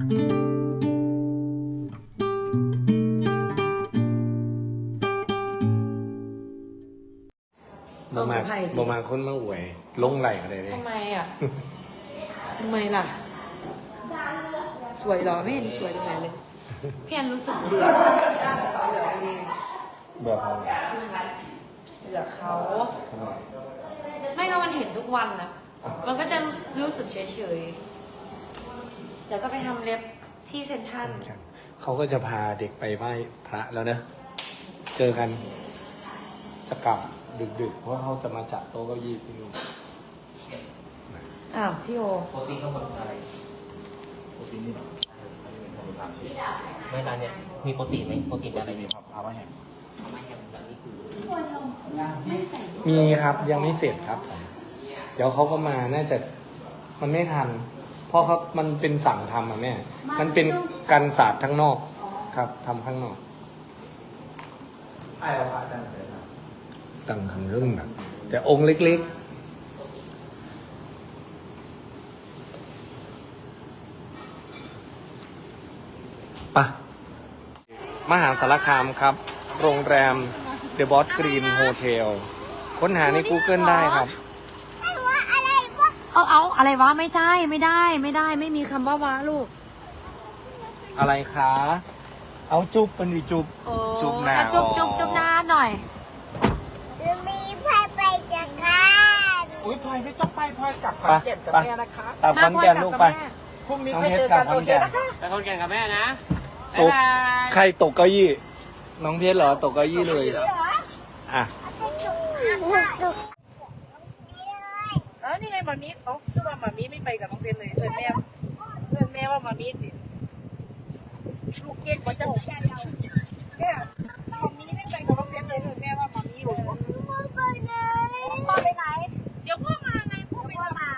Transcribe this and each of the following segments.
บ่มาเอาสะพายดิบ่มาคนมาอวย ลงไหลอะไรเลยทำไมอะ ทำไมล่ะ สวยเหรอ ไม่เห็นสวยตรงไหนเลยพี่แอนรู้สึกเบื่อเบื่อตัวเองเบื่อเขาเบื่อเขา ไม่ก็มันเห็นทุกวันนะมันก็จะรู้รู้สึกเฉยๆเดี๋ยวจะไปทำเล็บที่เซ็นทรัลเขาก็จะพาเด็กไปไหว้พระแล้วเนอะเจอกันจะกลับดึกๆ เพราะเขาจะมาจัดโต๊ะเก้าอี้ที่นู่นอ้าวพี่โอ โปรตีนข้างบนอะไรโปรตีนนี่อันนี้เป็นคนตามชื่อไม่ร้านเนี่ยมีโปรตีนไหมโปรตีนโปแบรบไหนตีนมีครับพาว่าแห้งไม่แห้งแบบนี้คือมีครับยังไม่เสร็จครับผมเดี๋ยวเขาก็มาน่าจะมันไม่ทัน เพราะเขามันเป็นสั่งทำอะแม่ มันเป็นการศาสตร์ข้างนอกครับทำข้างนอก ไอ้เราพาได้เลยนะตั้งข้างเรื่องแบบแต่องค์เล็กๆปะมหาสารคามครับ โรงแรม The Boss Green Hotel ค้นหาใน Google ได้ครับ เอาเอาอะไรวะไม่ใช่ไม่ได้ ไม่ได้ ไม่มีคำว่าวะลูกอะไรคะ เอาจุบมันดิจุบ โอ้จุ๊บหน้าอะจุ๊บอ๋อจุ๊บจุ๊บหน้าหน่อย มีพายไปจากบ้านอุ้ยพลอยไม่ต้องไปพลอยกลับขอนแก่นกับแม่นะคะตามคอนแก่นลูกไป พรุ่งนี้น้องค่อยเพชเจรอกลับกันขอโอนเคแก่น นะคะ ไปคนแก่นกับแม่นะตกใครตกเก้าอี้ น้องเพชรเหรอตกเก้าอี้เลย อะ ตุก เออนี่ไงมามีเอ้าคือว่ามามีไม่ไปกับน้องเพชรเลยเออแม่เออแม่ว่ามามีสิลูกเก่งกว่าจะแม่มามีไม่ไปกับน้องเพชรเลยเออแม่ว่ามามีอยู่พ่อไปไหนพ่อไปไหน เดี๋ยวพ่อมาไงพ่อไปรับมา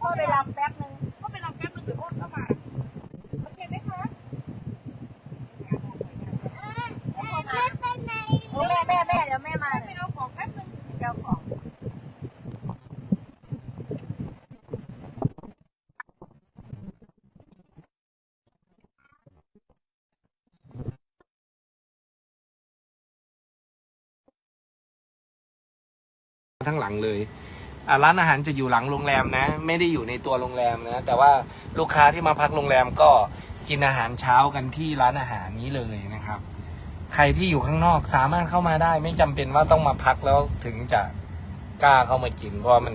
พ่อไปรับแป๊บนึงพ่อไปรับแป๊บนึงเดี๋ยวพ่อเข้ามาโอเคไหมคะแม่ไปไหนแม่แม่แม่เดี๋ยวแม่มาไปเอาของแป๊บนึงเดี๋ยวของ ทั้งหลังเลยอะร้านอาหารจะอยู่หลังโรงแรมนะ ไม่ได้อยู่ในตัวโรงแรมนะ แต่ว่าลูกค้าที่มาพักโรงแรมก็กินอาหารเช้ากันที่ร้านอาหารนี้เลยนะครับ ใครที่อยู่ข้างนอกสามารถเข้ามาได้ ไม่จำเป็นว่าต้องมาพักแล้วถึงจะกล้าเข้ามากิน เพราะมัน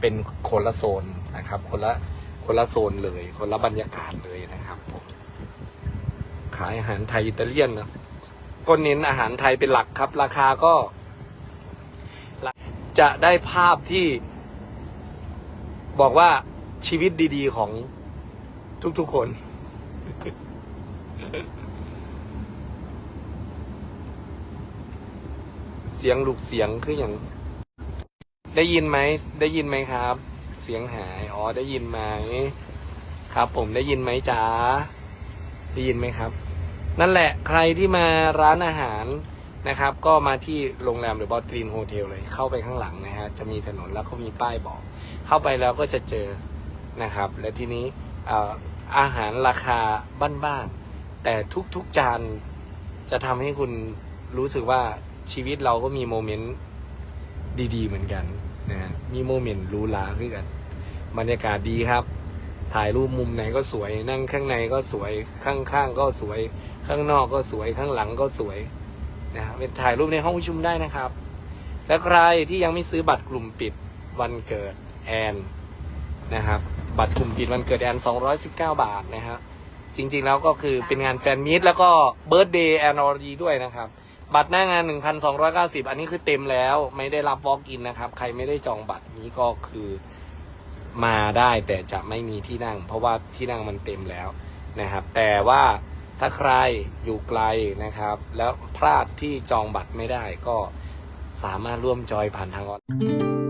เป็นคนละโซนนะครับ คนละคนละโซนเลย คนละบรรยากาศเลยนะครับผมขายอาหารไทยอิตาเลียนนะก็เน้นอาหารไทยเป็นหลักครับ ราคาก็ จะได้ภาพที่ บอกว่าชีวิตดี ๆ ของทุก ๆ คน เสียงลูกเสียงคืออย่าง ได้ยินไหม ได้ยินไหมครับ เสียงหาย อ๋อ ได้ยินไหม ครับผมได้ยินไหมจ๊ะได้ยินไหมครับ นั่นแหละ ใครที่มาร้านอาหาร นะครับ ก็มาที่โรงแรมหรือบอสกรีนโฮเทลเลย เข้าไปข้างหลังนะฮะ จะมีถนนแล้วก็มีป้ายบอก เข้าไปแล้วก็จะเจอนะครับ และทีนี้อาหารราคาบ้านๆ แต่ทุกๆจานจะทำให้คุณรู้สึกว่าชีวิตเราก็มีโมเมนต์ดีๆ เหมือนกันนะฮะ มีโมเมนต์รูหราขึ้นกัน บรรยากาศดีครับ ถ่ายรูปมุมไหนก็สวย นั่งข้างในก็สวย ข้างๆ ก็สวย ข้างนอกก็สวย ข้างหลังก็สวย นะครับเป็นถ่ายรูปในห้องประชุมได้นะครับ และใครที่ยังไม่ซื้อบัตรกลุ่มปิดวันเกิดแอนนะครับ บัตรกลุ่มปิดวันเกิดแอน 219 บาทนะครับจริงๆแล้วก็คือเป็นงานแฟนมีตแล้วก็เบิร์ d เดย์แอนอร์ดีด้วยนะครับ บัตรหน้างาน 1,290 อันนี้คือเต็มแล้วไม่ได้รับวอล์กอินนะครับ ใครไม่ได้จองบัตรนี้ก็คือมาได้แต่จะไม่มีที่นั่ง เพราะว่าที่นั่งมันเต็มแล้วนะครับ แต่ว่า ถ้าใครอยู่ไกลนะครับ แล้วพลาดที่จองบัตรไม่ได้ก็สามารถร่วมจอยผ่านทางออน